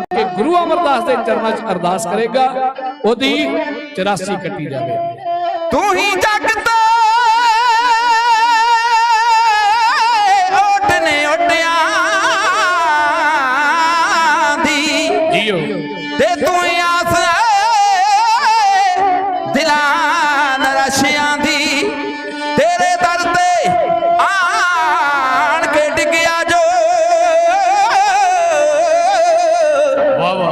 ਕੇ ਗੁਰੂ ਅਮਰਦਾਸ ਦੇ ਚਰਨਾਂ 'ਚ ਅਰਦਾਸ ਕਰੇਗਾ ਉਹਦੀ 84 ਕੱਟੀ ਜਾਵੇ। ਤੂੰ ਹੀ ਜੱਗ ਤੋਂ ਓਟ ਨੇ ਓਟਿਆਂ ਦੀ। ਜੀਓ। ਤੇ ਤੂੰ ਆਸ ਦਿਲਾਂ ਨਰਸ਼ਿਆਂ